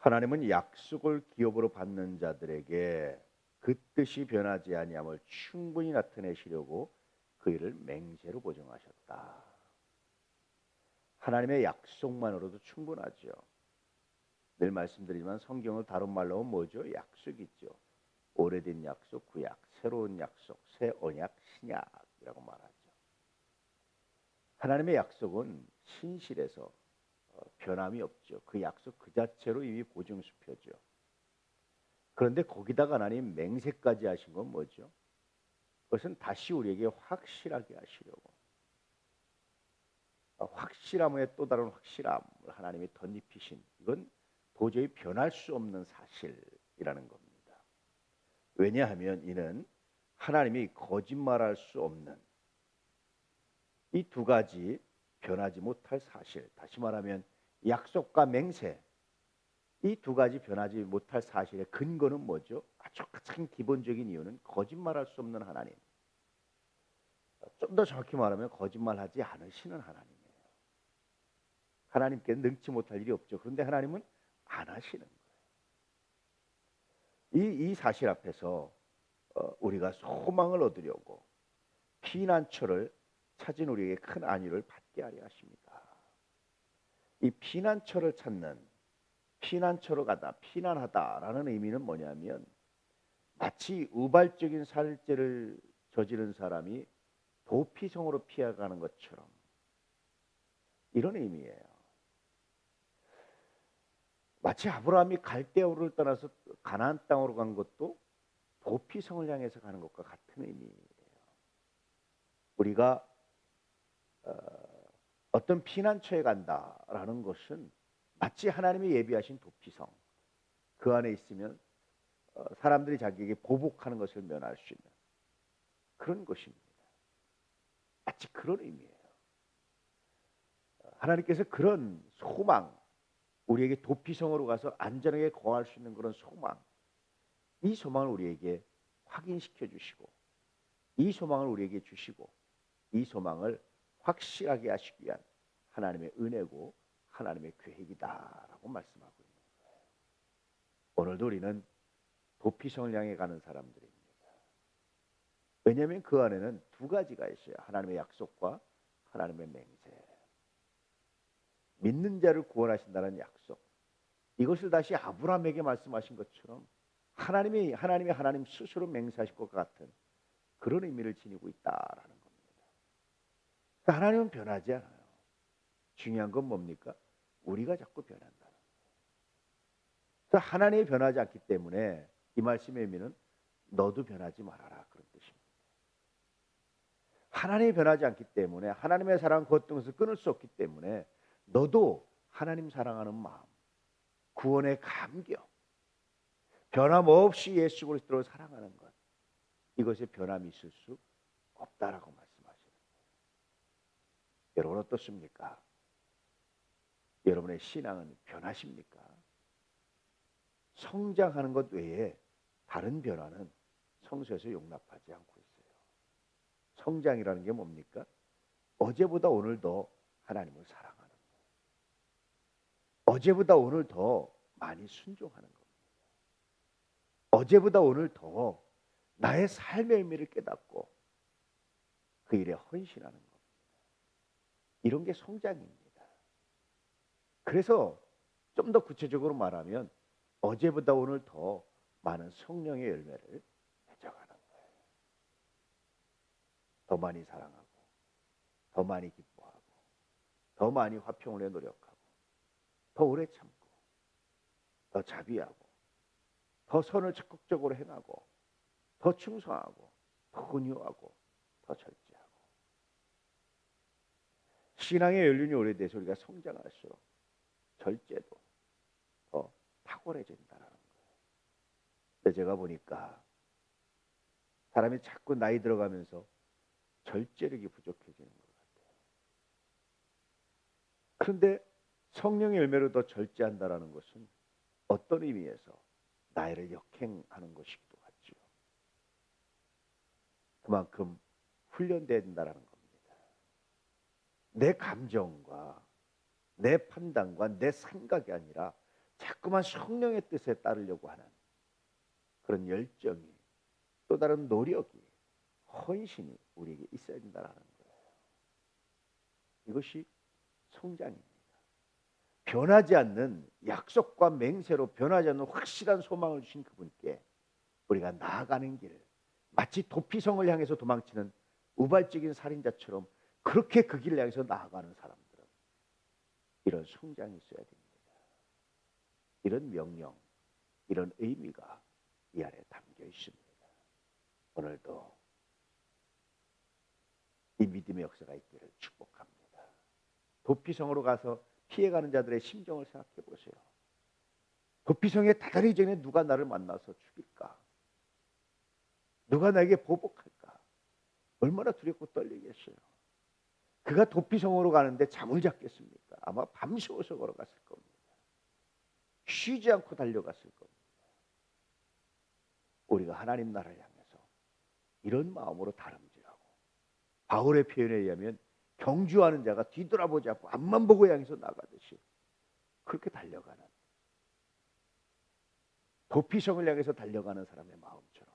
하나님은 약속을 기업으로 받는 자들에게 그 뜻이 변하지 아니함을 충분히 나타내시려고 그 일을 맹세로 보정하셨다. 하나님의 약속만으로도 충분하죠. 늘 말씀드리지만 성경을 다른 말로 하면 뭐죠? 약속이죠. 오래된 약속, 구약, 새로운 약속, 새 언약, 신약이라고 말하죠. 하나님의 약속은 신실해서 어, 변함이 없죠. 그 약속 그 자체로 이미 보증수표죠. 그런데 거기다가 하나님 맹세까지 하신 건 뭐죠? 그것은 다시 우리에게 확실하게 하시려고 어, 확실함에 또 다른 확실함을 하나님이 덧입히신 이건 도저히 변할 수 없는 사실이라는 겁니다. 왜냐하면 이는 하나님이 거짓말할 수 없는 이 두 가지 변하지 못할 사실, 다시 말하면 약속과 맹세 이 두 가지 변하지 못할 사실의 근거는 뭐죠? 아주 가장 기본적인 이유는 거짓말할 수 없는 하나님. 좀 더 정확히 말하면 거짓말하지 않으시는 하나님이에요. 하나님께 능치 못할 일이 없죠. 그런데 하나님은 안 하시는 거예요. 이, 이 사실 앞에서 어, 우리가 소망을 얻으려고 피난처를 찾은 우리에게 큰 안위를 받게 하려 하십니다. 이 피난처를 찾는 피난처로 가다 피난하다라는 의미는 뭐냐면 마치 우발적인 살죄를 저지른 사람이 도피성으로 피해가는 것처럼 이런 의미예요. 마치 아브라함이 갈대우를 떠나서 가나안 땅으로 간 것도 도피성을 향해서 가는 것과 같은 의미예요. 우리가 어, 어떤 피난처에 간다라는 것은 마치 하나님이 예비하신 도피성 그 안에 있으면 어, 사람들이 자기에게 보복하는 것을 면할 수 있는 그런 것입니다. 마치 그런 의미예요. 하나님께서 그런 소망 우리에게 도피성으로 가서 안전하게 거할 수 있는 그런 소망 이 소망을 우리에게 확인시켜 주시고 이 소망을 우리에게 주시고 이 소망을 확실하게 하시기 위한 하나님의 은혜고 하나님의 계획이다라고 말씀하고 있는 거예요. 오늘도 우리는 도피성을 향해 가는 사람들입니다. 왜냐하면 그 안에는 두 가지가 있어요. 하나님의 약속과 하나님의 맹세. 믿는 자를 구원하신다는 약속. 이것을 다시 아브라함에게 말씀하신 것처럼 하나님이 하나님이 하나님 스스로 맹세하실 것 같은 그런 의미를 지니고 있다라는 겁니다. 그러니까 하나님은 변하지 않아요. 중요한 건 뭡니까? 우리가 자꾸 거예요. 그래서 하나님이 변하지 않기 때문에 이 말씀의 의미는 너도 변하지 말아라 그런 뜻입니다. 하나님이 변하지 않기 때문에 하나님의 사랑 그 것을 끊을 수 없기 때문에 너도 하나님 사랑하는 마음, 구원의 감격, 변함없이 예수 그리스도를 사랑하는 것 이것에 변함이 있을 수 없다라고 말씀하시는 거예요. 여러분 어떻습니까? 여러분의 신앙은 변하십니까? 성장하는 것 외에 다른 변화는 성서에서 용납하지 않고 있어요. 성장이라는 게 뭡니까? 어제보다 오늘 더 하나님을 사랑하는 거예요. 어제보다 오늘 더 많이 순종하는 겁니다. 어제보다 오늘 더 나의 삶의 의미를 깨닫고 그 일에 헌신하는 겁니다. 이런 게 성장입니다. 그래서 좀 더 구체적으로 말하면 어제보다 오늘 더 많은 성령의 열매를 맺어가는 거예요. 더 많이 사랑하고, 더 많이 기뻐하고, 더 많이 화평을 위해 노력하고, 더 오래 참고, 더 자비하고, 더 선을 적극적으로 행하고, 더 충성하고, 더 온유하고, 더 절제하고. 신앙의 연륜이 오래돼서 우리가 성장할수록 절제도 더 탁월해진다는 거예요. 근데 제가 보니까 사람이 자꾸 나이 들어가면서 절제력이 부족해지는 것 같아요. 그런데 성령의 열매로 더 절제한다라는 것은 어떤 의미에서 나이를 역행하는 것이기도 하지요. 그만큼 훈련된다라는 겁니다. 내 감정과 내 판단과 내 생각이 아니라 자꾸만 성령의 뜻에 따르려고 하는 그런 열정이 또 다른 노력이 헌신이 우리에게 있어야 된다는 거예요. 이것이 성장입니다. 변하지 않는 약속과 맹세로 변하지 않는 확실한 소망을 주신 그분께 우리가 나아가는 길 마치 도피성을 향해서 도망치는 우발적인 살인자처럼 그렇게 그 길을 향해서 나아가는 사람들은 이런 성장이 있어야 됩니다. 이런 명령, 이런 의미가 이 안에 담겨 있습니다. 오늘도 이 믿음의 역사가 있기를 축복합니다. 도피성으로 가서 피해가는 자들의 심정을 생각해 보세요. 도피성에 다다리 전에 누가 나를 만나서 죽일까? 누가 나에게 보복할까? 얼마나 두렵고 떨리겠어요. 그가 도피성으로 가는데 잠을 잤겠습니까? 아마 밤새워서 걸어갔을 겁니다. 쉬지 않고 달려갔을 겁니다. 우리가 하나님 나라를 향해서 이런 마음으로 다름질하고 바울의 표현에 의하면 경주하는 자가 뒤돌아보지 않고 앞만 보고 향해서 나가듯이 그렇게 달려가는 도피성을 향해서 달려가는 사람의 마음처럼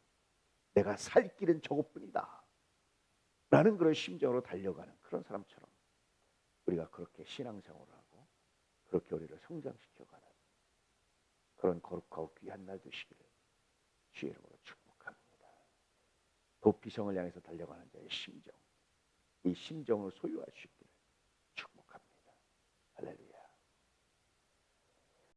내가 살 길은 저것뿐이다 라는 그런 심정으로 달려가는 그런 사람처럼 우리가 그렇게 신앙생활을 하고 그렇게 우리를 성장시켜가는 그런 거룩하고 귀한 날 되시기를 주의 이름으로 축복합니다. 도피성을 향해서 달려가는 자의 심정 이 심정을 있기를 축복합니다. 할렐루야.